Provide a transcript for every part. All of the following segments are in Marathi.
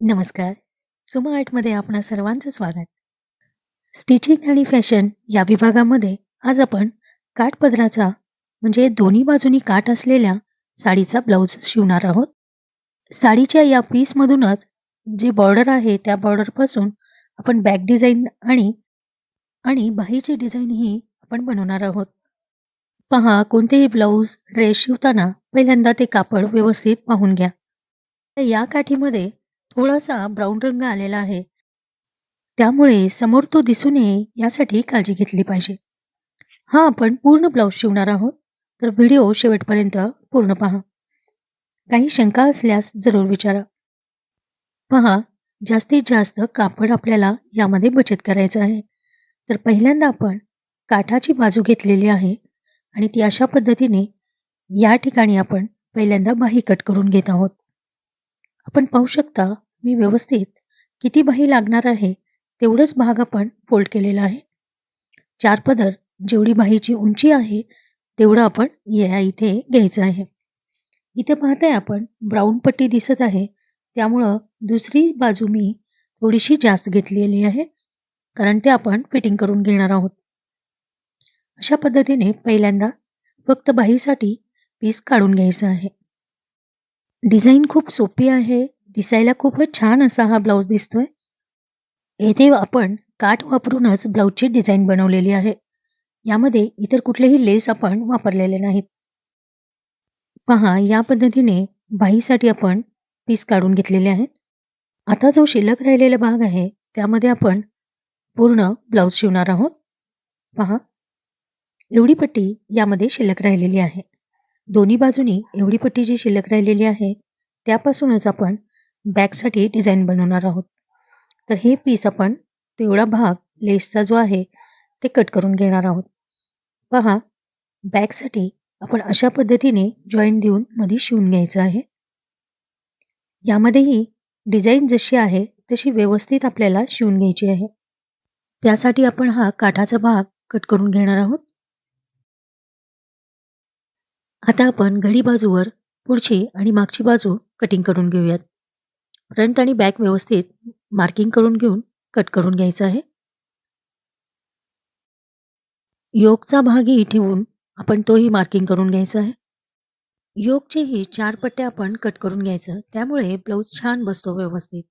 नमस्कार. सुमा आर्टमध्ये आपणा सर्वांचं स्वागत. स्टिचिंग आणि फॅशन या विभागामध्ये आज आपण काठपदराचा म्हणजे दोन्ही बाजूनी काठ असलेल्या साडीचा ब्लाऊज शिवणार आहोत. साडीच्या या पीसमधूनच जे बॉर्डर आहे त्या बॉर्डरपासून आपण बॅक डिझाईन आणि आणि बाहीची डिझाईन ही आपण बनवणार आहोत. पहा कोणतेही ब्लाऊज ड्रेस शिवताना पहिल्यांदा ते कापड व्यवस्थित पाहून घ्या. तर या काठीमध्ये थोडासा ब्राऊन रंग आलेला आहे. त्यामुळे समोर तो दिसू नये यासाठी काळजी घेतली पाहिजे. हा आपण पूर्ण ब्लाऊज शिवणार आहोत. तर व्हिडिओ शेवटपर्यंत पूर्ण पहा. काही शंका असल्यास जरूर विचारा. पहा जास्तीत जास्त कापड आपल्याला यामध्ये बचत करायचं आहे. तर पहिल्यांदा आपण काठाची बाजू घेतलेली आहे आणि ती अशा पद्धतीने या ठिकाणी आपण पहिल्यांदा बाही कट करून घेत आहोत. आपण पाहू शकता मी व्यवस्थित किती बाही लागणार आहे तेवढंच भाग आपण फोल्ड केलेला आहे. चार पदर जेवढी बाहीची उंची आहे तेवढं आपण या इथे घ्यायचं आहे. इथे पाहताय आपण ब्राऊन पट्टी दिसत आहे त्यामुळं दुसरी बाजू मी थोडीशी जास्त घेतलेली आहे कारण ते आपण फिटिंग करून घेणार आहोत. अशा पद्धतीने पहिल्यांदा फक्त बाहीसाठी पीस काढून घ्यायचं आहे. डिझाईन खूप सोपी आहे. दिसायला खूपच छान असा हा ब्लाऊज दिसतोय. येथे आपण काठ वापरूनच ब्लाऊजची डिझाईन बनवलेली आहे. यामध्ये इतर कुठलेही लेस आपण वापरलेले नाहीत. पहा या पद्धतीने बाहीसाठी आपण पीस काढून घेतलेले आहेत. आता जो शिल्लक राहिलेला भाग आहे त्यामध्ये आपण पूर्ण ब्लाऊज शिवणार आहोत. पहा एवढी पट्टी यामध्ये शिल्लक राहिलेली आहे. दोन्ही बाजूनी एवढी पट्टी जी शिल्लक राहिलेली आहे त्यापासूनच आपण बॅकसाठी डिझाईन बनवणार आहोत. तर हे पीस आपण तेवढा भाग लेसचा जो आहे ते कट करून घेणार आहोत. पहा बॅकसाठी आपण अशा पद्धतीने जॉईंट देऊन मध्ये शिवून घ्यायचं आहे. यामध्येही डिझाईन जशी आहे तशी व्यवस्थित आपल्याला शिवून घ्यायची आहे. त्यासाठी आपण हा काठाचा भाग कट करून घेणार आहोत. आता आपण घडी बाजूवर पुढची आणि मागची बाजू कटिंग करून घेऊयात. फ्रंट आणि बॅक व्यवस्थित मार्किंग करून घेऊन कट करून घ्यायचं आहे. योगचा भागही ठेवून आपण तोही मार्किंग करून घ्यायचा आहे. योगचेही चार पट्ट्या आपण कट करून घ्यायचं त्यामुळे ब्लाऊज छान बसतो व्यवस्थित.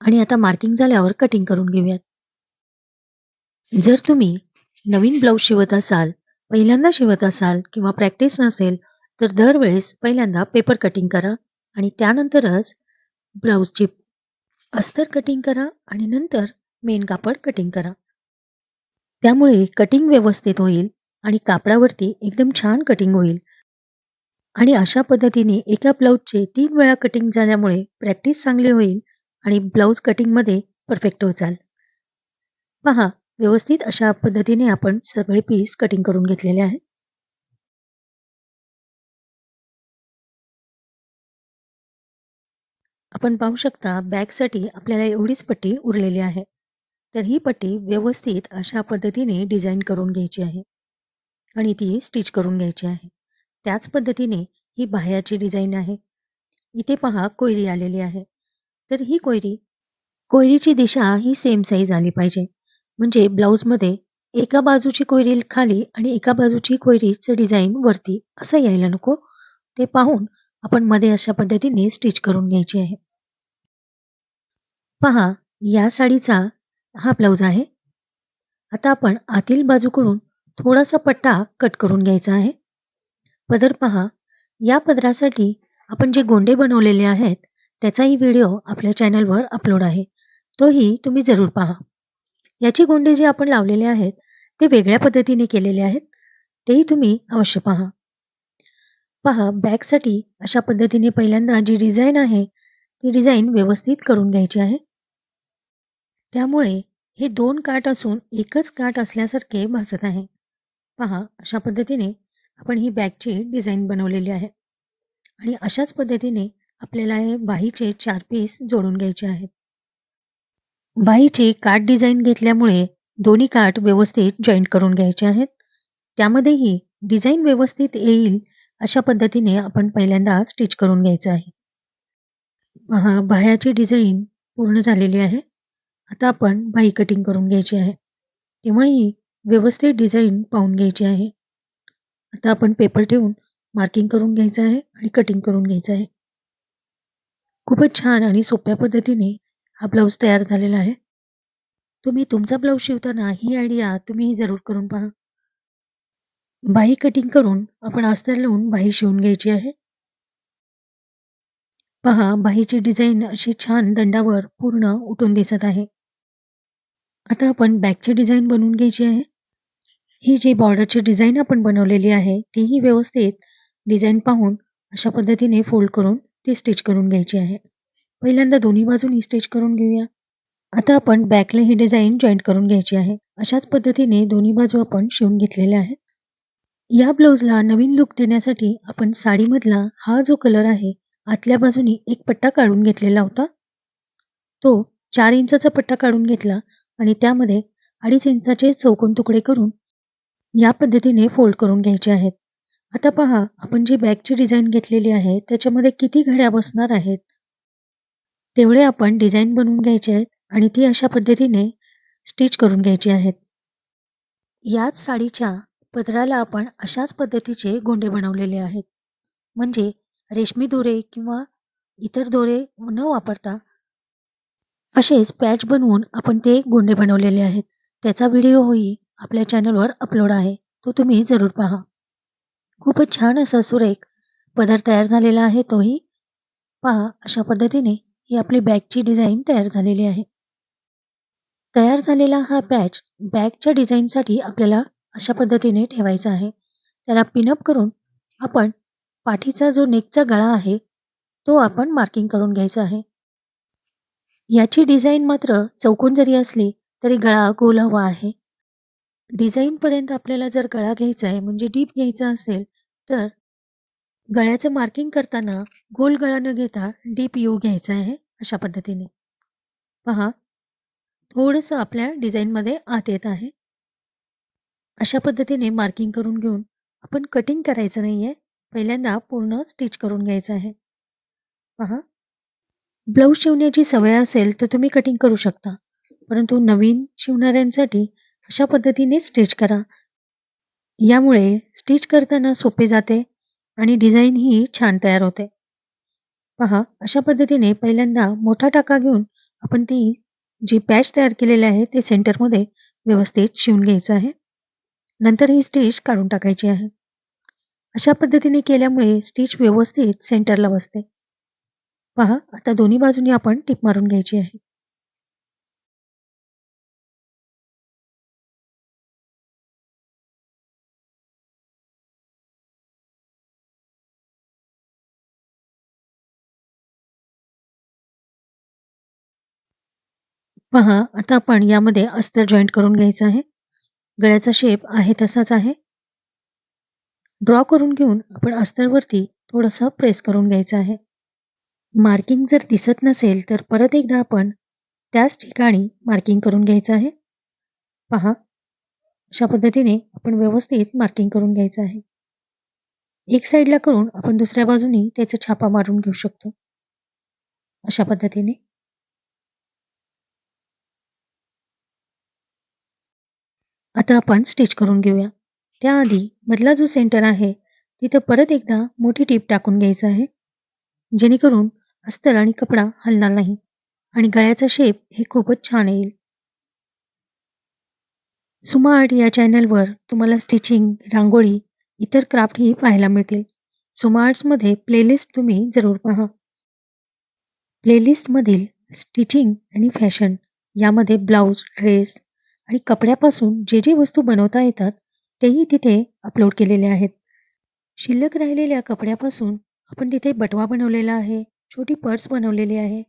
आणि आता मार्किंग झाल्यावर कटिंग करून घेऊयात. जर तुम्ही नवीन ब्लाऊज शिवत असाल, पहिल्यांदा शिवत असाल किंवा प्रॅक्टिस नसेल तर दरवेळेस पहिल्यांदा पेपर कटिंग करा आणि त्यानंतरच ब्लाऊजची अस्तर कटिंग करा आणि नंतर मेन कापड कटिंग करा. त्यामुळे कटिंग व्यवस्थित होईल आणि कापडावरती एकदम छान कटिंग होईल. आणि अशा पद्धतीने एका ब्लाऊजचे तीन वेळा कटिंग झाल्यामुळे प्रॅक्टिस चांगली होईल आणि ब्लाऊज कटिंगमध्ये परफेक्ट होचाल. पहा व्यवस्थित अशा पद्धतीने आपण सगळे पीस कटिंग करून घेतलेले आहेत. आपण पाहू शकता बॅगसाठी आपल्याला एवढीच पट्टी उरलेली आहे. तर ही पट्टी व्यवस्थित अशा पद्धतीने डिझाईन करून घ्यायची आहे. आणि ती स्टिच करून घ्यायची आहे. त्याच पद्धतीने ही बाह्याची डिझाईन आहे. इथे पहा कोयरी आलेली आहे. तर ही कोयरी कोयरीची दिशा ही सेम साईज आली पाहिजे. म्हणजे ब्लाऊजमध्ये एका बाजूची कोयरी खाली आणि एका बाजूची कोयरीचं डिझाईन वरती असं यायला नको. ते पाहून आपण मध्ये अशा पद्धतीने स्टिच करून घ्यायची आहे. पहा या साडीचा हा ब्लाऊज आहे. आता आपण आतील बाजूकडून थोडासा पट्टा कट करून घ्यायचा आहे. पदर पहा या पदरासाठी आपण जे गोंडे बनवलेले आहेत त्याचाही व्हिडिओ आपल्या चॅनलवर अपलोड आहे. तोही तुम्ही जरूर पहा. याचे गोंडे जे आपण लावलेले आहेत ते वेगळ्या पद्धतीने केलेले आहेत. तेही तुम्ही अवश्य पहा. पहा बॅकसाठी अशा पद्धतीने पहिल्यांदा जी डिझाईन आहे ती डिझाईन व्यवस्थित करून घ्यायची आहे. त्यामुळे हे दोन काठ असून एकच काठ असल्यासारखे भासत आहे. पहा अशा पद्धतीने आपण ही बॅगची डिझाईन बनवलेली आहे. आणि अशाच पद्धतीने आपल्याला हे बाहीचे चार पीस जोडून घ्यायचे आहेत. बाहीची काठ डिझाईन घेतल्यामुळे दोन्ही काठ व्यवस्थित जॉईंट करून घ्यायचे आहेत. त्यामध्येही डिझाईन व्यवस्थित येईल अशा पद्धतीने आपण पहिल्यांदा स्टिच करून घ्यायचं आहे. पहा बाह्याची डिझाईन पूर्ण झालेली आहे. आता आपण बाही कटिंग करून घ्यायची आहे. तेव्हा ही व्यवस्थित डिझाईन पाहून घ्यायची आहे. आता आपण पेपर ठेवून मार्किंग करून घ्यायचं आहे आणि कटिंग करून घ्यायचं आहे. खूपच छान आणि सोप्या पद्धतीने हा ब्लाऊज तयार झालेला आहे. तुम्ही तुमचा ब्लाऊज शिवताना ही आयडिया तुम्ही जरूर करून पहा. बाही कटिंग करून आपण अस्तर लावून बाही शिवून घ्यायची आहे. पहा बाहीची डिझाईन अशी छान दंडावर पूर्ण उठून दिसत आहे. आता आपण बॅगची डिझाईन बनवून घ्यायची आहे. ही जी बॉर्डरची डिझाईन आपण बनवलेली आहे तीही व्यवस्थित डिझाईन पाहून अशा पद्धतीने फोल्ड करून ती स्टिच करून घ्यायची आहे. पहिल्यांदा दोन्ही बाजूनी स्टिच करून घेऊया. आता आपण बॅकला ही डिझाईन जॉईंट करून घ्यायची आहे. अशाच पद्धतीने दोन्ही बाजू आपण शिवून घेतलेल्या आहेत. या ब्लाऊजला नवीन लुक देण्यासाठी आपण साडीमधला हा जो कलर आहे आतल्या बाजूनी एक पट्टा काढून घेतलेला होता. तो चार इंचाचा पट्टा काढून घेतला आणि त्यामध्ये अडीच इंचाचे चौकोन तुकडे करून या पद्धतीने फोल्ड करून घ्यायचे आहेत. आता पहा आपण जी बॅगची डिझाईन घेतलेली आहे त्याच्यामध्ये किती घड्या बसणार आहेत तेवढे आपण डिझाईन बनवून घ्यायचे आहेत आणि ती अशा पद्धतीने स्टिच करून घ्यायची आहेत. याच साडीच्या पदराला आपण अशाच पद्धतीचे गोंडे बनवलेले आहेत. म्हणजे रेशमी दोरे किंवा इतर दोरे न वापरता असेच पॅच बनवून आपण ते गोंडे बनवलेले आहेत. त्याचा व्हिडिओही आपल्या चॅनलवर अपलोड आहे. तो तुम्ही जरूर पहा. खूपच छान असा सुरेख पदार्थ तयार झालेला आहे तोही. पहा अशा पद्धतीने ही आपली बॅगची डिझाईन तयार झालेली आहे. तयार झालेला हा पॅच बॅगच्या डिझाईनसाठी आपल्याला अशा पद्धतीने ठेवायचा आहे. त्याला पिनअप करून आपण पाठीचा जो नेकचा गळा आहे तो आपण मार्किंग करून घ्यायचा आहे. याची डिझाईन मात्र चौकोन जरी असली तरी गळा गोल हवा आहे. डिझाईनपर्यंत आपल्याला जर गळा घ्यायचा आहे म्हणजे डीप घ्यायचा असेल तर गळ्याचं मार्किंग करताना गोल गळा न घेता डीप यू घ्यायचा आहे अशा पद्धतीने. पहा थोडंसं आपल्या डिझाईनमध्ये आत येत आहे. अशा पद्धतीने मार्किंग करून घेऊन आपण कटिंग करायचं नाहीये. पहिल्यांदा पूर्ण स्टिच करून घ्यायचं आहे. पहा ब्लाऊज शिवण्याची सवय असेल तर तुम्ही कटिंग करू शकता. परंतु नवीन शिवणाऱ्यांसाठी अशा पद्धतीने स्टिच करा. यामुळे स्टिच करताना सोपे जाते आणि डिझाईन ही छान तयार होते. पहा अशा पद्धतीने पहिल्यांदा मोठा टाका घेऊन आपण ती जी पॅच तयार केलेली आहे ते सेंटरमध्ये व्यवस्थित शिवून घ्यायचं आहे. नंतर ही स्टिच काढून टाकायची आहे. अशा पद्धतीने केल्यामुळे स्टिच व्यवस्थित सेंटरला बसते. पहा आता दोन्ही बाजूनी आपण टिप मारून घ्यायची आहे. पहा आता आपण यामध्ये अस्तर जॉईंट करून घ्यायचं आहे. गळ्याचा शेप आहे तसाच आहे. ड्रॉ करून घेऊन आपण अस्तरवरती थोडंसं प्रेस करून घ्यायचं आहे. मार्किंग जर दिसत नसेल तर परत एकदा आपण त्याच ठिकाणी मार्किंग करून घ्यायचं आहे. पहा अशा पद्धतीने आपण व्यवस्थित मार्किंग करून घ्यायचं आहे. एक साईडला करून आपण दुसऱ्या बाजूनी त्याचा छापा मारून घेऊ शकतो. अशा पद्धतीने. आता आपण स्टिच करून घेऊया. त्याआधी मधला जो सेंटर आहे तिथं परत एकदा मोठी टीप टाकून घ्यायचं आहे. जेणेकरून अस्तर आणि कपडा हलणार नाही आणि गळ्याचा शेप हे खूपच छान येईल. सुमा आर्ट या चॅनलवर तुम्हाला स्टिचिंग, रांगोळी, इतर क्राफ्टही पाहायला मिळतील. सुमा आर्ट्समध्ये प्लेलिस्ट तुम्ही जरूर पहा. प्लेलिस्टमधील स्टिचिंग आणि फॅशन यामध्ये ब्लाऊज, ड्रेस आणि कपड्यापासून जे जे वस्तू बनवता येतात तेही तिथे अपलोड केलेले आहेत. शिल्लक राहिलेल्या कपड्यापासून आपण तिथे बटवा बनवलेला आहे, छोटी पर्स बनवलेली आहे.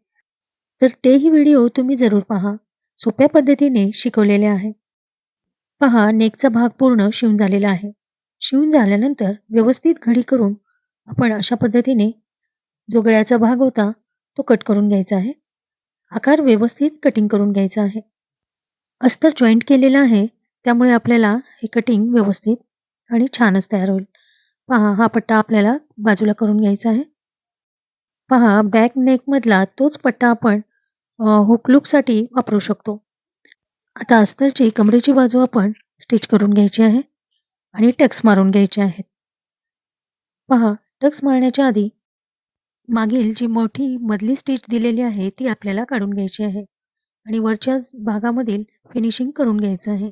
तर तेही व्हिडिओ तुम्ही जरूर पहा. सोप्या पद्धतीने शिकवलेले आहे. पहा नेकचा भाग पूर्ण शिवून झालेला आहे. शिवून झाल्यानंतर व्यवस्थित घडी करून आपण अशा पद्धतीने जो गळ्याचा भाग होता तो कट करून घ्यायचा आहे. आकार व्यवस्थित कटिंग करून घ्यायचा आहे. अस्तर जॉईंट केलेला आहे त्यामुळे आपल्याला हे कटिंग व्यवस्थित आणि छानच तयार होईल. पहा हा पट्टा आपल्याला बाजूला करून घ्यायचा आहे. पहा बॅक नेकमधला तोच पट्टा आपण हुक लूपसाठी वापरू शकतो. आता अस्तरची कमरेची बाजू आपण स्टिच करून घ्यायची आहे आणि टक्स मारून घ्यायचे आहेत. पहा टक्स मारण्याच्या आधी मागील जी मोठी मधली स्टिच दिलेली आहे ती आपल्याला काढून घ्यायची आहे आणि वरच्या भागामधील फिनिशिंग करून घ्यायचं आहे.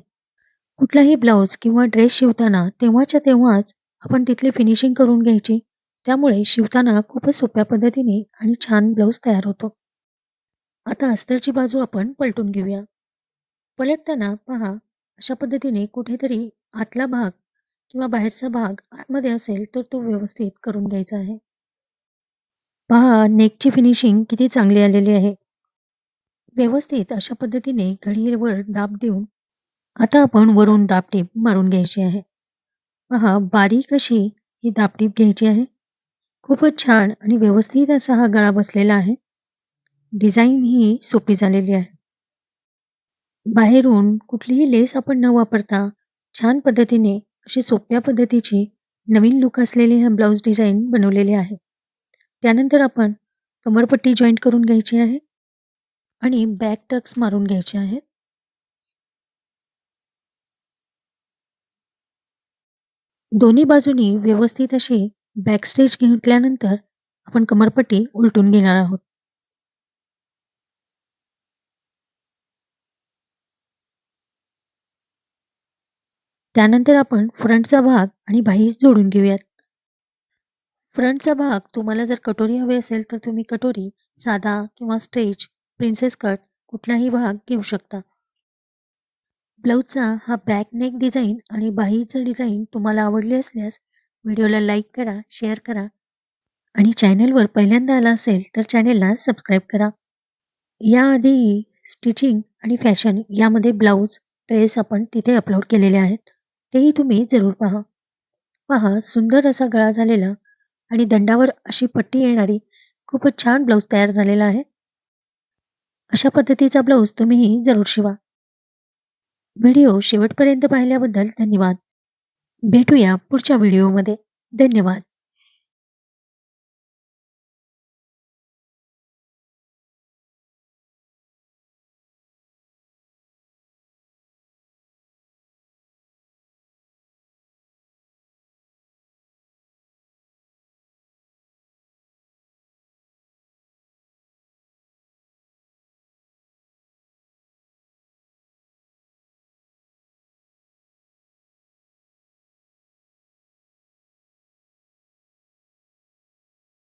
कुठलाही ब्लाऊज किंवा ड्रेस शिवताना तेव्हाच्या तेव्हाच आपण तिथली फिनिशिंग करून घ्यायची. त्यामुळे शिवताना खूपच सोप्या पद्धतीने आणि छान ब्लाऊज तयार होतो. आता अस्तरची बाजू आपण पलटून घेऊया. पलटताना पहा अशा पद्धतीने कुठेतरी आतला भाग किंवा बाहेरचा भाग आतमध्ये असेल तर तो व्यवस्थित करून घ्यायचा आहे. पहा नेकची फिनिशिंग किती चांगली आलेली आहे. व्यवस्थित अशा पद्धतीने घडीवर दाब देऊन आता आपण वरून दाबटीप मारून घ्यायची आहे. पहा बारीक अशी ही दाबटीप घ्यायची आहे. खूपच छान आणि व्यवस्थित असा हा गळा बसलेला आहे. डिझाईन ही सोपी झालेली आहे. बाहेरून कुठलीही लेस आपण न वापरता छान पद्धतीने अशी सोप्या पद्धतीची नवीन लुक असलेली हा ब्लाऊज डिझाईन बनवलेली आहे. त्यानंतर आपण कमरपट्टी जॉईंट करून घ्यायची आहे आणि बॅक टक्स मारून घ्यायचे आहेत. दोन्ही बाजूनी व्यवस्थित अशी बॅक स्टेज घेतल्यानंतर आपण कमरपट्टी उलटून घेणार आहोत. त्यानंतर आपण फ्रंटचा भाग आणि बाही जोडून घेऊयात. फ्रंटचा भाग तुम्हाला जर कटोरी हवी असेल तर तुम्ही कटोरी, साधा किंवा स्ट्रेच, प्रिन्सेस कट कुठलाही भाग घेऊ शकता. ब्लाऊजचा हा बॅक नेक डिझाईन आणि बाहीचं डिझाईन तुम्हाला आवडले असल्यास व्हिडिओला लाईक करा, शेअर करा आणि चॅनलवर पहिल्यांदा आला असेल तर चॅनेलला सबस्क्राईब करा. याआधीही स्टिचिंग आणि फॅशन यामध्ये ब्लाऊज, ड्रेस आपण तिथे अपलोड केलेले आहेत. तेही तुम्ही जरूर पहा. पहा सुंदर असा गळा झालेला आणि दंडावर अशी पट्टी येणारी खूपच छान ब्लाऊज तयार झालेला आहे. अशा पद्धतीचा ब्लाऊज तुम्हीही जरूर शिवा. व्हिडिओ शेवटपर्यंत पाहिल्याबद्दल धन्यवाद. भेटूया पुढच्या व्हिडिओमध्ये. धन्यवाद.